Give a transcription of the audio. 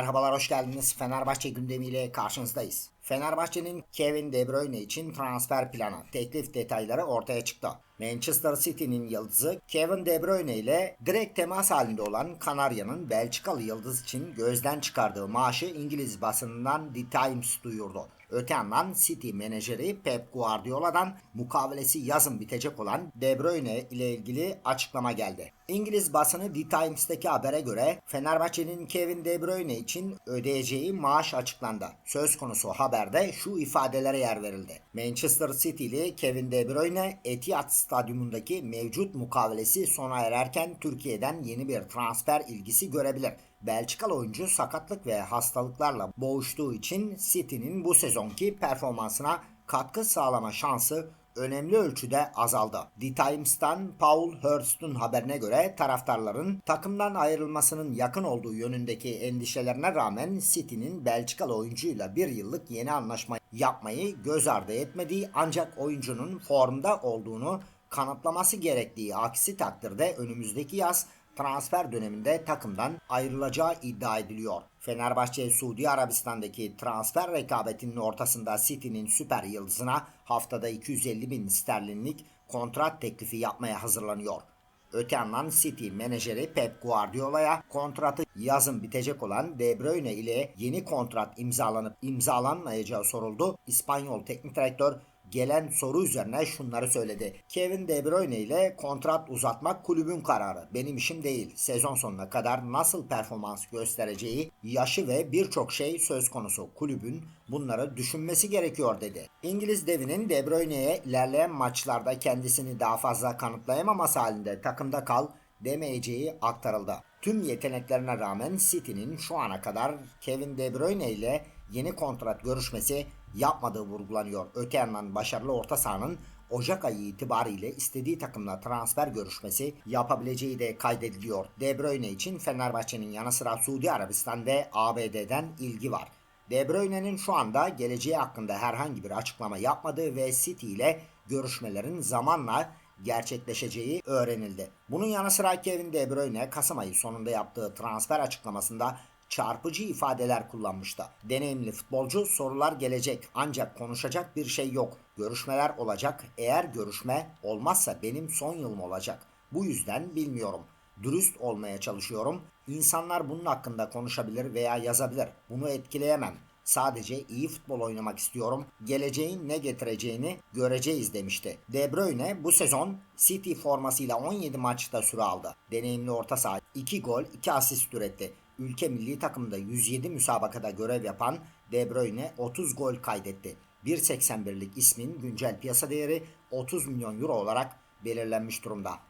Merhabalar hoş geldiniz. Fenerbahçe gündemiyle karşınızdayız. Fenerbahçe'nin Kevin De Bruyne için transfer planı, teklif detayları ortaya çıktı. Manchester City'nin yıldızı Kevin De Bruyne ile direkt temas halinde olan Kanarya'nın Belçikalı yıldız için gözden çıkardığı maaşı İngiliz basınından The Times duyurdu. Öte yandan City menajeri Pep Guardiola'dan mukavelesi yazın bitecek olan De Bruyne ile ilgili açıklama geldi. İngiliz basını The Times'taki habere göre Fenerbahçe'nin Kevin De Bruyne için ödeyeceği maaş açıklandı. Söz konusu haberde şu ifadelere yer verildi. Manchester City'li Kevin De Bruyne Etihad Stadyumundaki mevcut mukavelesi sona ererken Türkiye'den yeni bir transfer ilgisi görebilir. Belçikalı oyuncu sakatlık ve hastalıklarla boğuştuğu için City'nin bu sezonki performansına katkı sağlama şansı önemli ölçüde azaldı. The Times'tan Paul Hurst'un haberine göre taraftarların takımdan ayrılmasının yakın olduğu yönündeki endişelerine rağmen City'nin Belçikalı oyuncuyla bir yıllık yeni anlaşma yapmayı göz ardı etmediği ancak oyuncunun formda olduğunu kanıtlaması gerektiği aksi takdirde önümüzdeki yaz transfer döneminde takımdan ayrılacağı iddia ediliyor. Fenerbahçe Suudi Arabistan'daki transfer rekabetinin ortasında City'nin süper yıldızına haftada 250 bin sterlinlik kontrat teklifi yapmaya hazırlanıyor. Öte yandan City menajeri Pep Guardiola'ya kontratı yazın bitecek olan De Bruyne ile yeni kontrat imzalanıp imzalanmayacağı soruldu. İspanyol teknik direktör gelen soru üzerine şunları söyledi. Kevin De Bruyne ile kontrat uzatmak kulübün kararı. Benim işim değil. Sezon sonuna kadar nasıl performans göstereceği, yaşı ve birçok şey söz konusu. Kulübün bunları düşünmesi gerekiyor dedi. İngiliz devinin De Bruyne'ye ilerleyen maçlarda kendisini daha fazla kanıtlayamaması halinde takımda kal demeyeceği aktarıldı. Tüm yeteneklerine rağmen City'nin şu ana kadar Kevin De Bruyne ile yeni kontrat görüşmesi yapmadığı vurgulanıyor. Öte yandan başarılı orta sahanın Ocak ayı itibariyle istediği takımla transfer görüşmesi yapabileceği de kaydediliyor. De Bruyne için Fenerbahçe'nin yanı sıra Suudi Arabistan ve ABD'den ilgi var. De Bruyne'nin şu anda geleceği hakkında herhangi bir açıklama yapmadığı ve City ile görüşmelerin zamanla gerçekleşeceği öğrenildi. Bunun yanı sıra Kevin De Bruyne Kasım ayı sonunda yaptığı transfer açıklamasında çarpıcı ifadeler kullanmıştı. Deneyimli futbolcu sorular gelecek ancak konuşacak bir şey yok. Görüşmeler olacak. Eğer görüşme olmazsa benim son yılım olacak. Bu yüzden bilmiyorum. Dürüst olmaya çalışıyorum. İnsanlar bunun hakkında konuşabilir veya yazabilir. Bunu etkileyemem. Sadece iyi futbol oynamak istiyorum. Geleceğin ne getireceğini göreceğiz demişti. De Bruyne bu sezon City formasıyla 17 maçta süre aldı. Deneyimli orta saha 2 gol 2 asist üretti. Ülke milli takımda 107 müsabakada görev yapan De Bruyne 30 gol kaydetti. 1.81'lik ismin güncel piyasa değeri 30 milyon euro olarak belirlenmiş durumda.